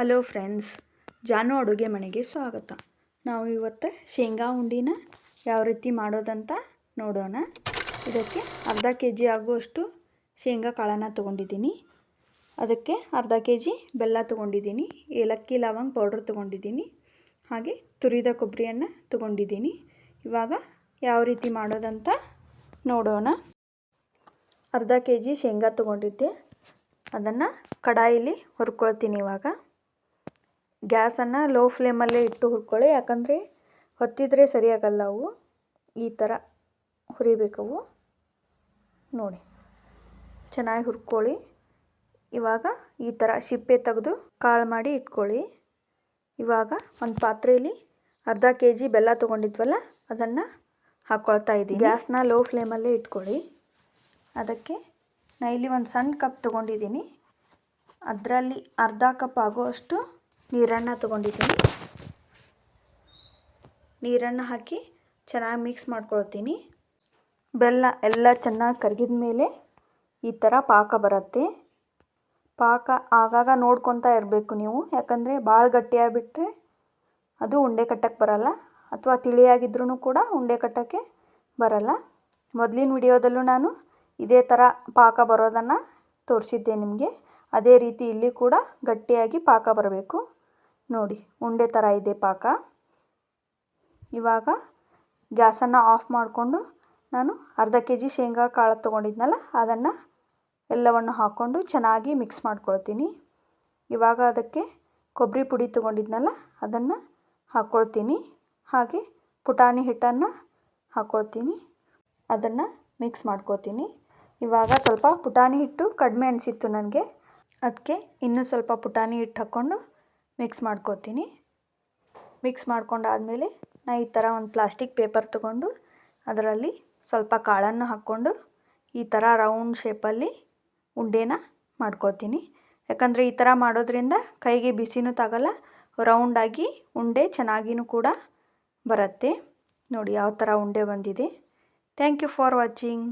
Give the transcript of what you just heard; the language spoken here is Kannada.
ಹಲೋ ಫ್ರೆಂಡ್ಸ್, ಜಾನು ಅಡುಗೆ ಮನೆಗೆ ಸ್ವಾಗತ. ನಾವು ಇವತ್ತು ಶೇಂಗಾ ಉಂಡಿನ ಯಾವ ರೀತಿ ಮಾಡೋದಂತ ನೋಡೋಣ. ಇದಕ್ಕೆ ಅರ್ಧ ಕೆ ಜಿ ಆಗುವಷ್ಟು ಶೇಂಗಾ ಕಾಳನ್ನು ತೊಗೊಂಡಿದ್ದೀನಿ. ಅದಕ್ಕೆ ಅರ್ಧ ಕೆ ಜಿ ಬೆಲ್ಲ ತೊಗೊಂಡಿದ್ದೀನಿ, ಏಲಕ್ಕಿ ಲವಂಗ ಪೌಡ್ರ್ ತೊಗೊಂಡಿದ್ದೀನಿ, ಹಾಗೆ ತುರಿದ ಕೊಬ್ಬರಿಯನ್ನು ತೊಗೊಂಡಿದ್ದೀನಿ. ಇವಾಗ ಯಾವ ರೀತಿ ಮಾಡೋದಂತ ನೋಡೋಣ. ಅರ್ಧ ಕೆ ಜಿ ಶೇಂಗಾ ತೊಗೊಂಡಿದ್ದೆ. ಅದನ್ನು ಕಡಾಯಿಲಿ ಹುರ್ಕೊಳ್ತೀನಿ ಇವಾಗ. ಗ್ಯಾಸನ್ನು ಲೋ ಫ್ಲೇಮಲ್ಲೇ ಇಟ್ಟು ಹುರ್ಕೊಳ್ಳಿ. ಯಾಕಂದರೆ ಹೊತ್ತಿದ್ರೆ ಸರಿಯಾಗಲ್ಲ ಅವು. ಈ ಥರ ಹುರಿಬೇಕವು ನೋಡಿ, ಚೆನ್ನಾಗಿ ಹುರ್ಕೊಳ್ಳಿ. ಇವಾಗ ಈ ಥರ ಸಿಪ್ಪೆ ತೆಗೆದು ಕಾಳು ಮಾಡಿ ಇಟ್ಕೊಳ್ಳಿ. ಇವಾಗ ಒಂದು ಪಾತ್ರೆಯಲ್ಲಿ ಅರ್ಧ ಕೆ ಜಿ ಬೆಲ್ಲ ತೊಗೊಂಡಿದ್ವಲ್ಲ, ಅದನ್ನು ಹಾಕ್ಕೊಳ್ತಾ ಇದ್ದೀನಿ. ಗ್ಯಾಸ್ನ ಲೋ ಫ್ಲೇಮಲ್ಲೇ ಇಟ್ಕೊಳ್ಳಿ. ಅದಕ್ಕೆ ನಾ ಇಲ್ಲಿ ಒಂದು ಸಣ್ಣ ಕಪ್ ತೊಗೊಂಡಿದ್ದೀನಿ. ಅದರಲ್ಲಿ ಅರ್ಧ ಕಪ್ ಆಗುವಷ್ಟು ನೀರನ್ನು ತೊಗೊಂಡಿದ್ದೀನಿ. ನೀರನ್ನು ಹಾಕಿ ಚೆನ್ನಾಗಿ ಮಿಕ್ಸ್ ಮಾಡ್ಕೊಳ್ತೀನಿ. ಬೆಲ್ಲ ಎಲ್ಲ ಚೆನ್ನಾಗಿ ಕರಗಿದ ಮೇಲೆ ಈ ಥರ ಪಾಕ ಬರುತ್ತೆ. ಪಾಕ ಆಗಾಗ ನೋಡ್ಕೊತಾ ಇರಬೇಕು ನೀವು. ಯಾಕಂದರೆ ಭಾಳ ಗಟ್ಟಿಯಾಗಿಬಿಟ್ರೆ ಅದು ಉಂಡೆ ಕಟ್ಟಕ್ಕೆ ಬರಲ್ಲ. ಅಥವಾ ತಿಳಿಯಾಗಿದ್ರೂ ಕೂಡ ಉಂಡೆ ಕಟ್ಟೋಕ್ಕೆ ಬರಲ್ಲ. ಮೊದಲಿನ ವಿಡಿಯೋದಲ್ಲೂ ನಾನು ಇದೇ ಥರ ಪಾಕ ಬರೋದನ್ನು ತೋರಿಸಿದ್ದೆ ನಿಮಗೆ. ಅದೇ ರೀತಿ ಇಲ್ಲಿ ಕೂಡ ಗಟ್ಟಿಯಾಗಿ ಪಾಕ ಬರಬೇಕು. ನೋಡಿ, ಉಂಡೆ ಥರ ಇದೆ ಪಾಕ. ಇವಾಗ ಗ್ಯಾಸನ್ನು ಆಫ್ ಮಾಡಿಕೊಂಡು ನಾನು ಅರ್ಧ ಕೆ ಜಿ ಶೇಂಗಾ ಕಾಳು ತೊಗೊಂಡಿದ್ನಲ್ಲ, ಅದನ್ನು ಎಲ್ಲವನ್ನು ಹಾಕ್ಕೊಂಡು ಚೆನ್ನಾಗಿ ಮಿಕ್ಸ್ ಮಾಡ್ಕೊಳ್ತೀನಿ. ಇವಾಗ ಅದಕ್ಕೆ ಕೊಬ್ಬರಿ ಪುಡಿ ತೊಗೊಂಡಿದ್ನಲ್ಲ, ಅದನ್ನು ಹಾಕ್ಕೊಳ್ತೀನಿ ಹಾಗೆ ಪುಟಾಣಿ ಹಿಟ್ಟನ್ನು ಹಾಕ್ಕೊಳ್ತೀನಿ ಅದನ್ನು ಮಿಕ್ಸ್ ಮಾಡ್ಕೊತೀನಿ ಇವಾಗ ಸ್ವಲ್ಪ ಪುಟಾಣಿ ಹಿಟ್ಟು ಕಡಿಮೆ ಅನಿಸಿತ್ತು ನನಗೆ. ಅದಕ್ಕೆ ಇನ್ನೂ ಸ್ವಲ್ಪ ಪುಟಾಣಿ ಹಿಟ್ಟು ಹಾಕ್ಕೊಂಡು ಮಿಕ್ಸ್ ಮಾಡ್ಕೋತೀನಿ. ಮಿಕ್ಸ್ ಮಾಡ್ಕೊಂಡಾದಮೇಲೆ ನಾ ಈ ಥರ ಒಂದು ಪ್ಲಾಸ್ಟಿಕ್ ಪೇಪರ್ ತಗೊಂಡು ಅದರಲ್ಲಿ ಸ್ವಲ್ಪ ಕಾಳನ್ನು ಹಾಕ್ಕೊಂಡು ಈ ಥರ ರೌಂಡ್ ಶೇಪಲ್ಲಿ ಉಂಡೆನ ಮಾಡ್ಕೋತೀನಿ. ಯಾಕಂದರೆ ಈ ಥರ ಮಾಡೋದ್ರಿಂದ ಕೈಗೆ ಬಿಸಿನೂ ತಾಗಲ್ಲ, ರೌಂಡಾಗಿ ಉಂಡೆ ಚೆನ್ನಾಗಿನೂ ಕೂಡ ಬರುತ್ತೆ. ನೋಡಿ, ಯಾವ ಥರ ಉಂಡೆ ಬಂದಿದೆ. Thank you for watching.